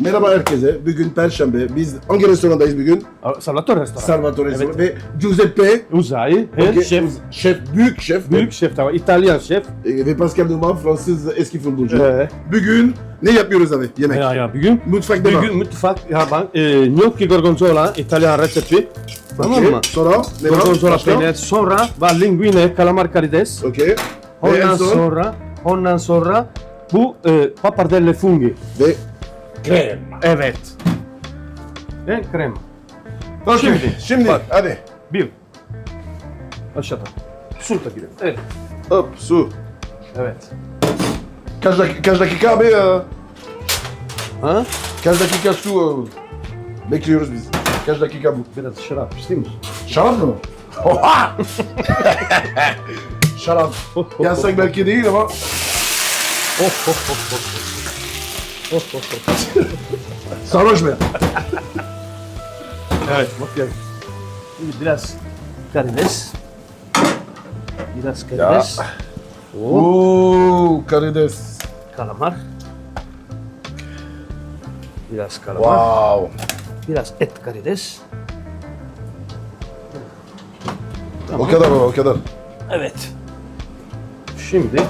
Merhaba herkese. Bugün Perşembe. Biz hangi restorandayız bugün? Salvatore restoran. Salvatore restoranı ve Giuseppe. Uzay, he, Okey, şef, Şef, büyük şef. büyük şef tamam, İtalyan şef. E, Ve Pascal Duman, Fransız eski futbolcu. Ee, Bugün ne yapıyoruz abi? Yemek. ya, ya, bugün, Mutfak devam. bugün mutfak, ya ben, e, gnocchi gorgonzola, İtalyan resepti. Tamam Okey. mı? Sonra ne var? Gorgonzola Başka? peynir, sonra var linguine, kalamar karides. Okey. Ve en Ondan son sonra, ondan sonra bu e, pappardelle funghi. ve Krem. Evet. Ve krem. Okey. Şimdi, Şimdi bak. hadi. Bir. Aşağıda. Su takıyorum. Evet. Hop su. Evet. Kaç dakika, kaç dakika abi ya? Ha? Kaç dakika su e, bekliyoruz biz. Kaç dakika bu? Biraz şarap istiyor musun? Şarap mı? Oha! Şarap. Yasak belki değil ama Oh, oh, oh, oh. Sarhoş mu? Evet, bak gel. Şimdi biraz karides. Biraz karides. Oh, Oo, karides. kalamar. Biraz kalamar. Wow. Biraz et karides. O kadar baba, o kadar. Evet. Şimdi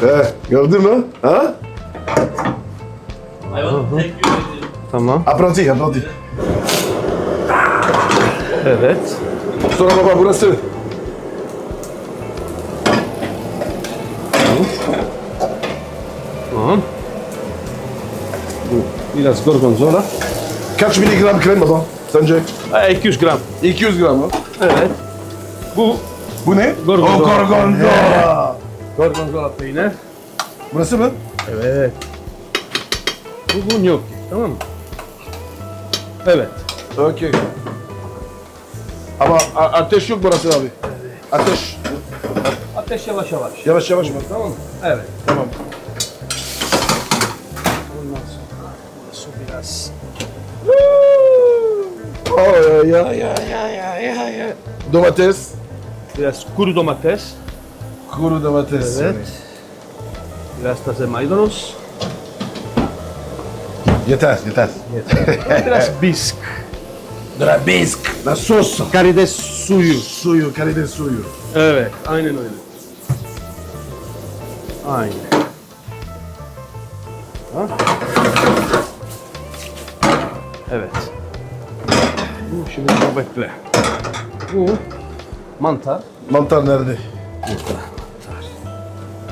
He, gördün mü? Ha? tamam. Apprenti, apprenti. Evet. Sonra baba burası. Tamam. Bu biraz gorgonzola. Kaç miligram krem baba? Sence? E, 200 gram. 200 gram mı? Evet. Bu Bu ne? Gorgonzola. O gorgonzola. Gorgonzola peynir. Burası mı? Evet. Bu bu gnocchi. Tamam mı? Evet. Okey. Ama a- ateş yok burası abi. Ateş. Ateş yavaş yavaş. Yavaş yavaş mı? Tamam mı? Evet. Tamam. Ondan sonra su biraz. Ya ya ya ya ya ya. Domates. Biraz kuru domates. Kuru domates. Evet. Biraz taze maydanoz. Yeter, yeter. Biraz bisk. Drabisk. La sos. Karides suyu. Suyu, karides suyu. Evet. Aynen öyle. Aynen. Ha? Evet. Bu şimdi bekle. Bu mantar. Mantar nerede?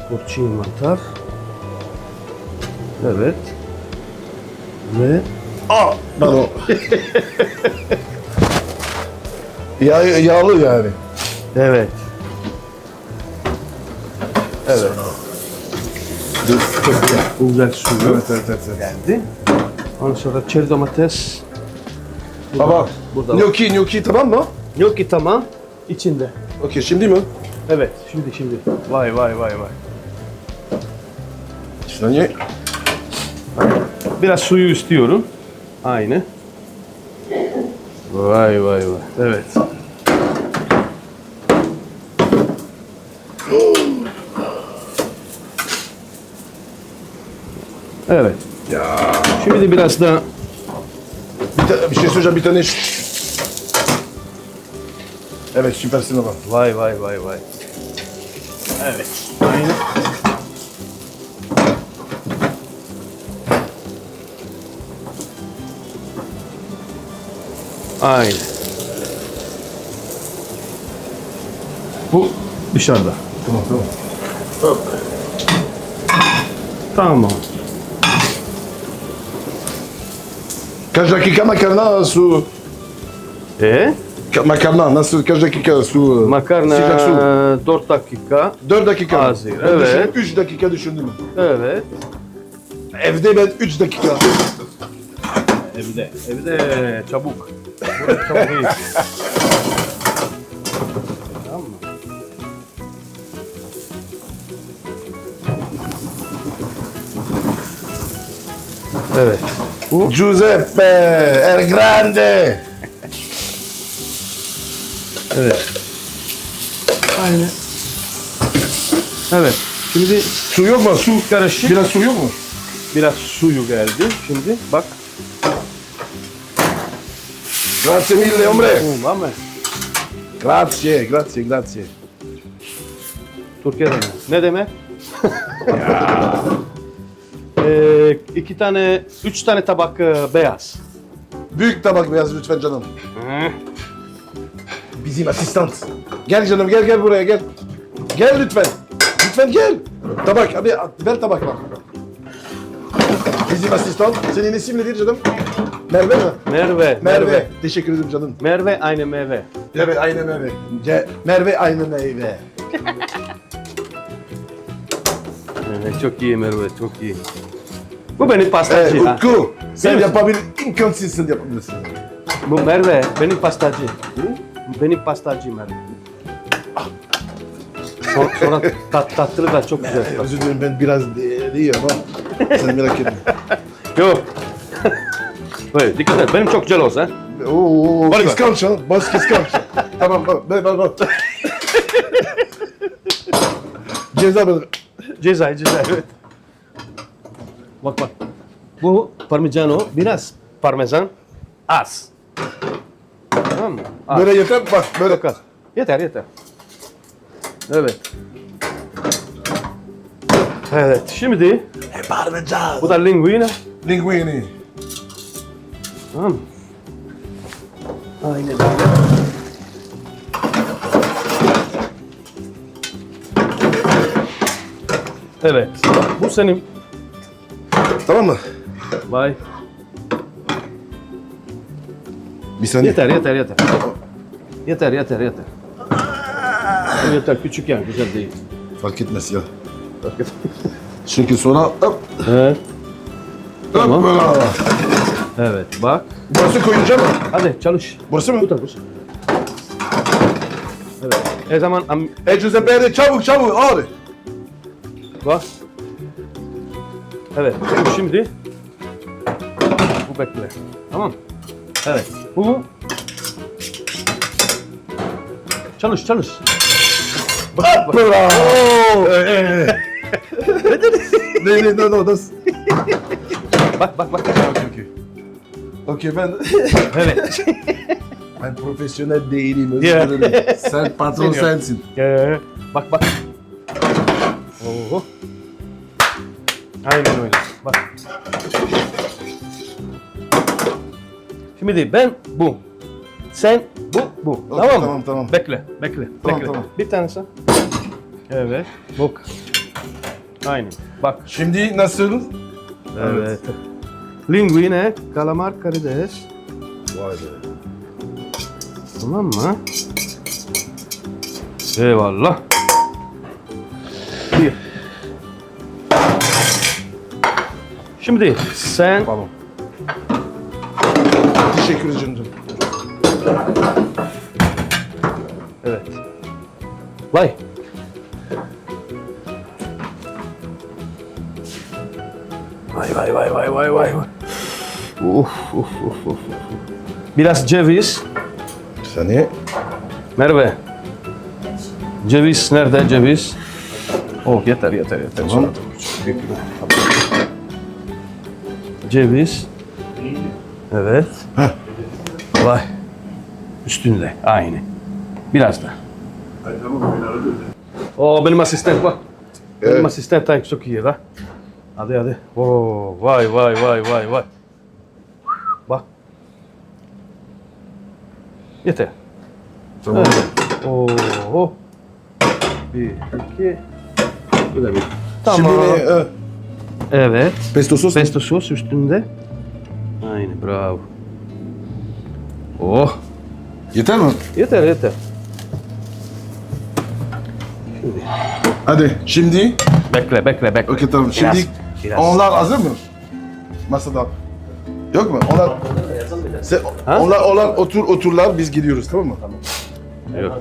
Porcini mantar. Evet. Ve Aa, pardon. ya, yağlı yani. evet. Evet. Çok güzel. Suyu Evet, evet, evet. evet. geldi. Ondan sonra çeri domates. Baba, Burada var. gnocchi, gnocchi tamam mı? Gnocchi tamam. İçinde. Okey, şimdi mi? Evet. Şimdi şimdi. Vay vay vay vay. Saniye. Biraz suyu istiyorum. Aynı. Vay vay vay. Evet. Evet. Ya. Şimdi biraz da Bir, ta- bir şey söyleyeceğim, bir tane... Evet, süpersin ama. vay vay vay vay. Evet. Aynı. Aynı. Bu dışarıda. Tamam, tamam. Hop. Tamam. Kaç dakika makarna su... E? Ka- Makarna nasıl kaç dakika su... Makarna Sıcak su. 4 dakika. 4 dakika. Hazır, Ben evet. 3 dakika düşündüm. Evet. Evde ben 3 dakika. Evde. Evde çabuk. İyi. tamam mı? Evet. Giuseppe El Grande. Evet. Aynı. Evet. Şimdi Su yok mu? Su. karışık. Biraz su yok mu? Biraz suyu geldi. Şimdi bak. Grazie mille, hombre. Oh, ama Grazie, grazie, grazie. Türkiye'de mi? Ne demek? ee, iki tane, üç tane tabak e, beyaz. Büyük tabak beyaz lütfen canım. Bizim asistan. Gel canım gel gel buraya gel. Gel lütfen. Lütfen gel. Tabak abi ver tabak bak. Bizim asistan. Senin isim nedir canım? Merve mi? Merve. Merve. Teşekkür ederim canım. Merve aynı meyve. Evet aynı Merve. Ce- Merve aynı meyve. Evet, çok iyi Merve, çok iyi. Bu benim pastacı. Evet, ha. Utku. Sen mi? yapabilir, inconsistent yapabilirsin. Bu Merve, benim pastacı. Benim pastacı Merve. Sonra, sonra tat, tatlılık da çok güzel. Özür dilerim ben biraz değilim ama sen merak etme. Yok. Böyle dikkat et, benim çok güzel olsa. Oo, Bak, kıskanç ha. Bas kıskanç. tamam tamam. Ver ver ver. Ceza ver. Ceza, ceza evet. Bak bak. Bu parmigiano biraz parmesan az. Tamam mı? Az. Böyle yeter bak böyle. Az. Yeter yeter. Evet. Evet şimdi Parmesan. bu da linguine. Linguini. Tamam mı? Aynen öyle. Evet. Bu senin. Tamam mı? Vay. Bir saniye. Yeter yeter yeter. Yeter yeter yeter. Yeter küçük yani güzel değil. Fark etmez ya. Çünkü sonra hop. Tamam. hop böyle. Evet bak. Burası koyacağım mı? Hadi çalış. Burası mı? Bu tarafı. Evet. E zaman am- E Giuseppe çabuk çabuk abi. bak. Evet. Şimdi. Bu bekle. Tamam. Evet. Bu. Çalış çalış. Hop böyle. Ne ne ne ne das. Bak bak bak. Okey ben Evet. ben profesyonel değilim özür Ya. dilerim. Sen patron Biliyorum. sensin. Ee, bak bak. Oo. Aynen öyle. Bak. Şimdi ben bu. Sen bu bu. Okey, tamam mı? tamam, tamam. Bekle, bekle, Tamam, bekle. tamam. Bir tanesi. Evet. Bak. Aynen. Bak. Şimdi nasıl? Evet. Linguine, kalamar, karides. Vay be. Tamam mı? Eyvallah. Bir. Şimdi sen Tamam. Teşekkür ederim. evet. Vay. Vay vay vay vay vay vay. Uf uf uf uf. Biraz ceviz. Bir saniye. Merve. Ceviz nerede ceviz? Oh yeter yeter yeter. Tamam. Ceviz. Evet. Heh. Vay. Üstünde. Aynı. Biraz da. Oo benim asistan bak. Benim Evet. asistan tank çok iyi la. Hadi hadi. Oo vay vay vay vay vay. Yeter. Tamam. Oo. Bir, iki. Bu da bir. Tamam. Şimdi e, Evet. pesto sos. Pesto sos üstünde. Aynen bravo. Oh. Yeter mi? Yeter yeter. Hadi şimdi. Bekle bekle bekle. Okey tamam. Şimdi biraz. onlar hazır mı? Masada. Yok mu? Onlar Sen, Ha? onlar, onlar otur oturlar biz gidiyoruz tamam mı? Yok.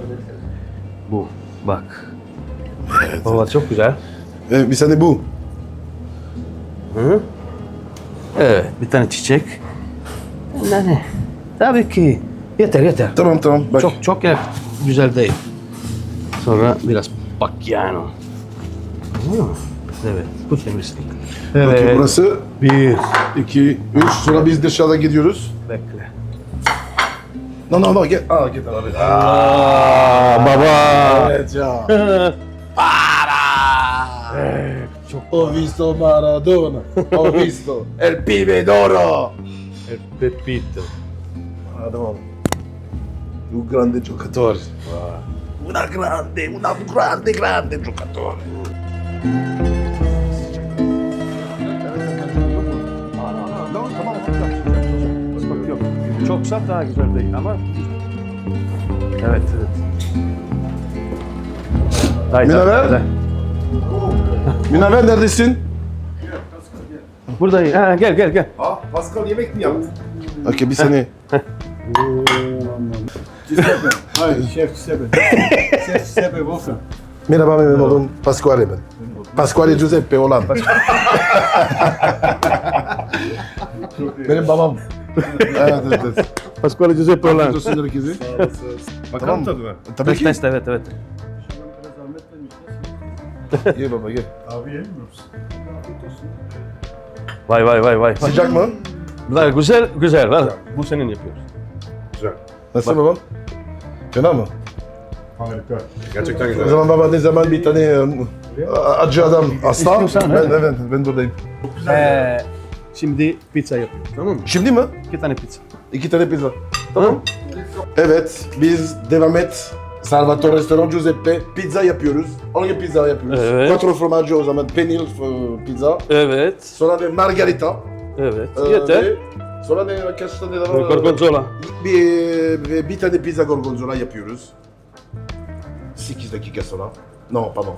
Bu. Bak. Valla çok güzel. Evet, bir saniye bu. Hı? Evet. Bir tane çiçek. Yani. Tabii ki. Yeter yeter. Tamam tamam. Bak. Çok çok ya güzel değil. Sonra biraz bak yani. Tamam? Evet. Bu temizlik. Evet. burası Bir. 2, 3. Sonra biz dışarıda gidiyoruz. Bekle. No no no gel. Aa gel abi. Aa, baba. Evet ya. Evet, çok Ho visto Maradona. Ho visto. El pibe d'oro. El Pepito. Maradona. Un grande giocatore. Una grande, una grande, grande giocatore. Çok sert daha güzel değil ama Evet, evet. Haydi, Münevver? neredesin? Buradayım. Ha, gel gel gel. Ha, Pascal yemek mi yaptı? Okey bir saniye. Hayır, Şef Giuseppe. Şef Giuseppe Wolfgang. Merhaba benim oğlum Pasquale ben. Pasquale Giuseppe olan. benim babam. Evet evet evet. Pasquale Giuseppe olan. Dursun herkesi. Bakalım mı? tadına. Tabii ki. Test evet evet. Gel baba gel. Abi yemiyor musun? Vay vay vay vay. Sıcak mı? Var, güzel güzel var. Bu senin yapıyoruz. Güzel. Nasıl babam? Fena mı? Harika. Gerçekten O güzel. zaman baba ne zaman bir tane e, acı adam hasta. Ben, evet ben buradayım. Ee, şimdi pizza yapıyoruz tamam mı? Şimdi mi? İki tane pizza. İki tane pizza. Tamam. Evet biz devam et. Salvatore Restoran Giuseppe pizza yapıyoruz. Hangi pizza yapıyoruz? Evet. Quattro formaggi o zaman peynir e, pizza. Evet. Sonra da margarita. Evet. Ee, Yeter. ve Sonra da kaç tane daha var? Gorgonzola. Bir, bir, bir tane pizza gorgonzola yapıyoruz. 8 dakika sonra. No pardon.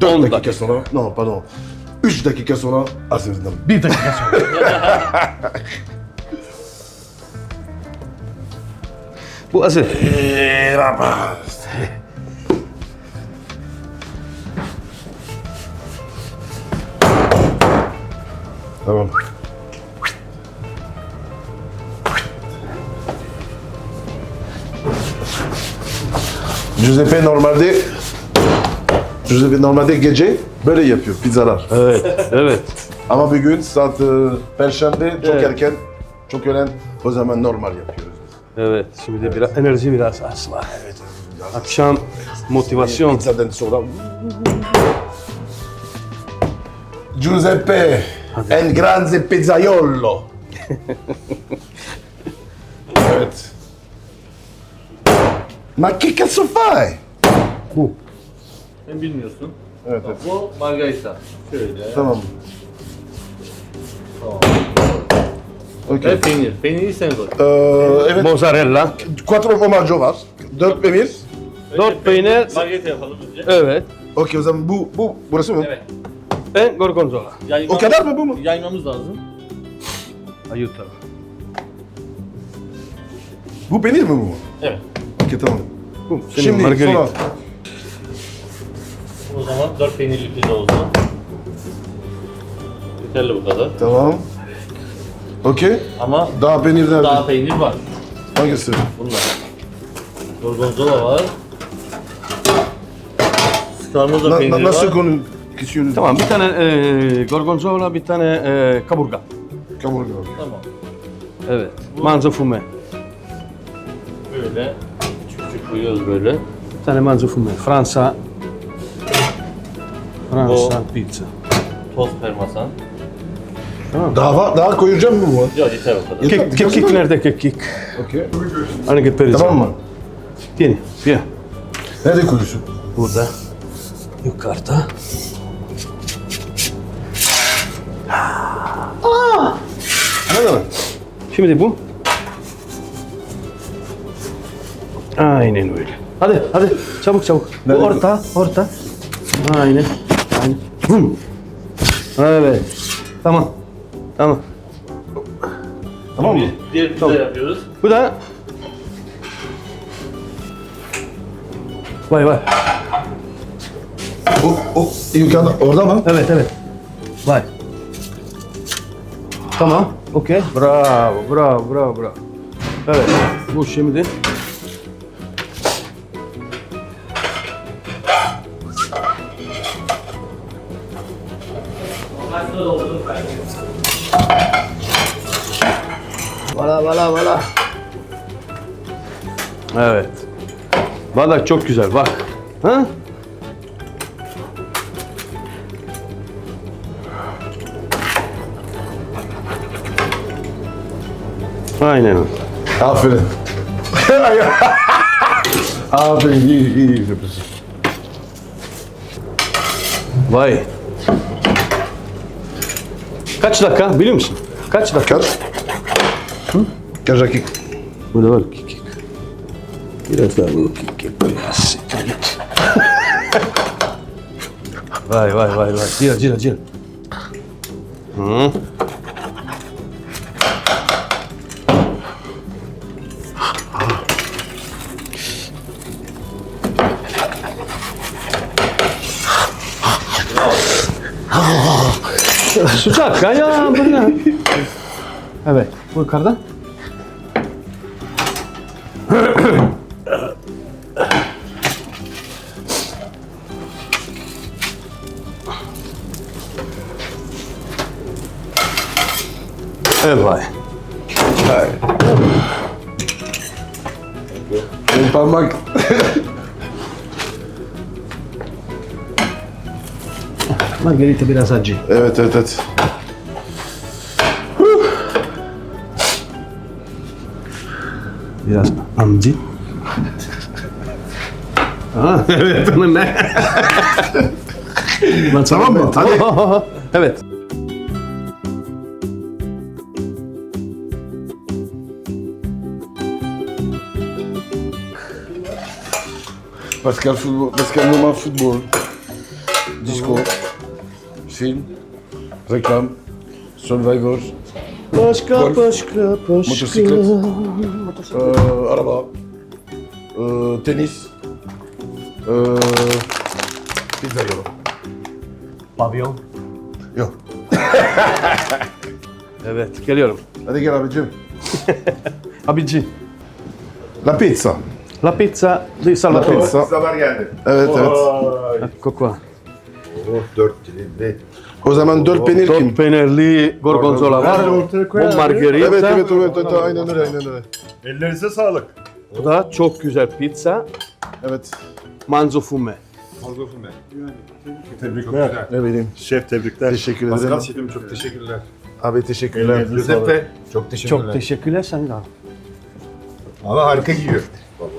4 On dakika, dakika. sonra. No pardon. 3 dakika sonra hazırladım. Bir dakika sonra. Bu hazır. Eee baba. Tamam. Giuseppe normalde Giuseppe normalde gece böyle yapıyor pizzalar. Evet. Evet. Ama bugün saat e, perşembe çok Evet. erken, çok öğlen o zaman normal yapıyoruz. Evet. Şimdi biraz enerji biraz az var. Evet. Akşam motivasyon. Pizzadan sonra Giuseppe en grande pizzaiolo. evet. Ma che cazzo fai? Bu. Sen bilmiyorsun. Evet, evet. Bu margarita. Şöyle. Tamam. Ve Okay. peynir. Peyniri sen koy. Ee, evet, Mozzarella. quattro formaggio var. Dört peynir. Dört peynir. Margarita yapalım önce. Evet. Okey o zaman bu, bu, burası mı? Evet. Ben gorgonzola. Yaymamız- O kadar mı bu mu? Yaymamız lazım. Ayuta. Bu peynir mi bu? Evet. Okey tamam. Bu. Şimdi, Şimdi margarita. sonra O zaman dört peynirli pizza oldu. Yeterli bu kadar. tamam. Okey. Ama Daha peynir nerede? daha peynir var. Hangisi? Bunlar. Gorgonzola var. Sıkarmazda Na, peyniri na, nasıl var. konu kesiyoruz? Tamam bir tane e, gorgonzola, bir tane e, kaburga. Kaburga. Tamam. Evet. Manzo fume. Böyle. Küçük küçük koyuyoruz böyle. Bir tane manzo fume. Fransa. Fransa pizza. Toz parmesan. Daha var, daha koyacağım mı bu? Yok yeter o kadar. Kek, kekik nerede kekik? Okey. Hangi periz? Tamam mı? Vieni, via. Nerede koyuyorsun? Burada. Yukarıda. Nerede lan? Şimdi bu. Aynen öyle. Hadi hadi çabuk çabuk. Bu Nerede? orta orta. Aynen. Evet. Tamam. Tamam. Tamam mı? Diğer pizza yapıyoruz. Bu da Vay vay. O, o yukarıda, orada mı? Evet evet. Vay. Tamam. Okey. Bravo, bravo, bravo, bravo. Evet. Bu şimdi Vala vala vala. Evet. Valla çok güzel bak. Ha? Aynen. Aferin. Aferin iyi iyi yapıyorsun. Vay. Kaç dakika biliyor musun? Kaç dakika? Kaç? Kaç dakika? Burada var kikik. Biraz daha bu kikik biraz siktir git. vay vay vay vay. Cira cira cira. Hı. Sıcak ya ya bu ne? Evet. Bu yukarıda. Evet vay. Benim parmak. Margarita biraz acı. Evet evet evet. Biraz amcı. Aa, evet onun ne? Tamam mı? Hadi. evet. Pascal football, Pascal Numa football. Disco. Film. Reklam. Survivor. Başka Golf. başka başka. Motosiklet. Ee, araba. Ee, tenis. Ee, pizza yolu. Pavyon. Yok. Evet geliyorum. Hadi gel abicim. Abici. La pizza. La pizza di Salvatore. pizza. Pizzalar geldi. Evet evet. Ecco qua. Oh, dört dilimli. O zaman dört peynir Tot kim? peynirli gorgonzola var. ortaya Bu margarita. Evet evet evet, evet aynen öyle aynen öyle. Ellerinize sağlık. Bu da çok güzel pizza. Evet. Manzo fume. Tebrikler. Ne bileyim. Şef tebrikler. Teşekkür ederim. şefim çok teşekkürler. Abi teşekkürler. Ellerinize sağlık. Çok teşekkürler. Çok teşekkürler sen de. Ama harika giyiyor.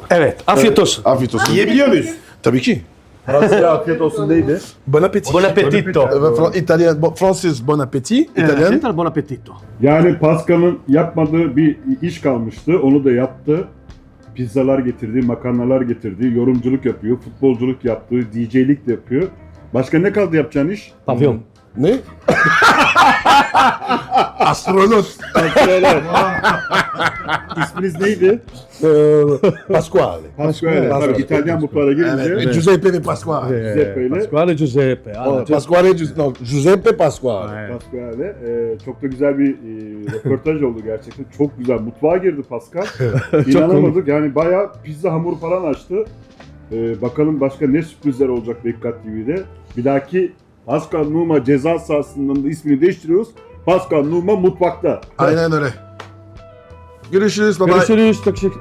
Evet afiyet olsun. Afiyet olsun. Yiyebiliyor muyuz? Tabii ki. Fransızca afiyet olsun neydi? Bon appétit. Buon appetito. Evet, Fra- İtalyan, bo- Fransız bon appétit. İtalyan. İtalyan buon appetito. Yani Pascal'ın yapmadığı bir iş kalmıştı. Onu da yaptı. Pizzalar getirdi, makarnalar getirdi, yorumculuk yapıyor, futbolculuk yaptı, DJ'lik de yapıyor. Başka ne kaldı yapacağın iş? Pavyon. Ne? Astronot. İsminiz neydi? Ee, Pasquale. Pasquale. Tabii İtalyan mutfağa girince Evet. Giuseppe ve Pasquale. Giuseppe ile Pasquale Giuseppe. Oh, Ah, Pasquale, Gius- no, Giuseppe Pasquale. Pascal'le e, çok da güzel bir e, röportaj oldu gerçekten. Çok güzel. Mutfağa girdi Pascal. İnanamadık. Yani bayağı pizza hamuru falan açtı. E, bakalım başka ne sürprizler olacak Bekkat TV'de. Bir dahaki Pascal Numa ceza sahasının ismini değiştiriyoruz. Pascal Numa mutfakta. Aynen öyle. Görüşürüz baba. Görüşürüz. Teşekkür